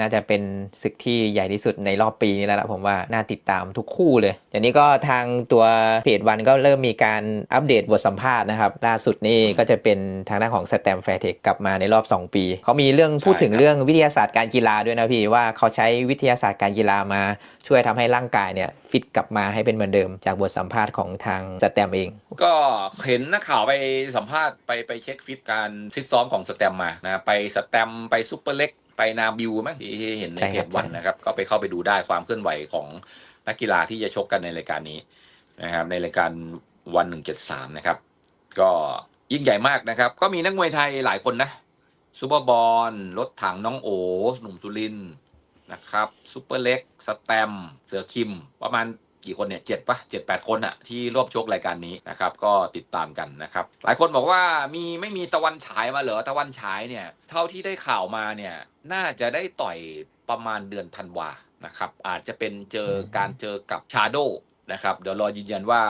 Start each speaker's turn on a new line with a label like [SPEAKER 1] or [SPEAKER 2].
[SPEAKER 1] น่าจะเป็นศึกที่ใหญ่ที่สุดในรอบปีนี้แล้วละผมว่าน่าติดตามทุกคู่เลยอย่างนี้ก็ทางตัวเพจวันก็เริ่มมีการอัปเดตบทสัมภาษณ์นะครับ ล่าสุดนี่ก็จะเป็นทางด้านของสแตมแฟร์เทคกลับมาในรอบ 2 ปี เขามีเรื่องพูดถึง
[SPEAKER 2] ร
[SPEAKER 1] เรื่องวิทยาศาสตร์การกีฬาด้วยนะพี่ว่าเขาใช้วิทยาศาสตร์การกีฬามา ช่วยทำให้ร่างกายเนี่ยฟิตกลับมาให้เป็นเหมือนเดิม จากบทสัมภาษณ์ของทางสแตมเอง
[SPEAKER 2] ก็เห็นนักข่าวไปสัมภาษณ์ไปไปเช็คฟิตการฟิตซ้อมของสแตมมานะไปสแตมไปซูเปอร์เล็ก ไปนาบิวมั้งที่เห็นใน
[SPEAKER 1] ใช่
[SPEAKER 2] เพ
[SPEAKER 1] ครับ
[SPEAKER 2] จวัน
[SPEAKER 1] ใช่
[SPEAKER 2] นะครับ ก็ไปเข้าไปดูได้ความเคลื่อนไหวของนักกีฬาที่จะชกกันในรายการนี้นะครับ ในรายการวันหนึ่งเจ็ดสามนะครับ ก็ยิ่งใหญ่มากนะครับ ก็มีนักมวยไทยหลายคนนะซูเปอร์บอลรถถังน้องโอหนุ่มสุรินทร์นะครับซูเปอร์เล็กสแตมเสือคิม ประมาณ กี่คนเนี่ยเจ็ดปะเจ็ดแปดคนอะที่ร่วมชกรายการนี้นะครับ ก็ติดตามกันนะครับ หลายคนบอกว่ามีไม่มีตะวันฉายมาเหรอตะวันฉายเนี่ย เท่าที่ได้ข่าวมาเนี่ย น่าจะได้ต่อยประมาณเดือนธันวานะครับ อาจจะเป็นเจอการเจอกับชาโดนะครับ เดี๋ยวรอยืนยันว่า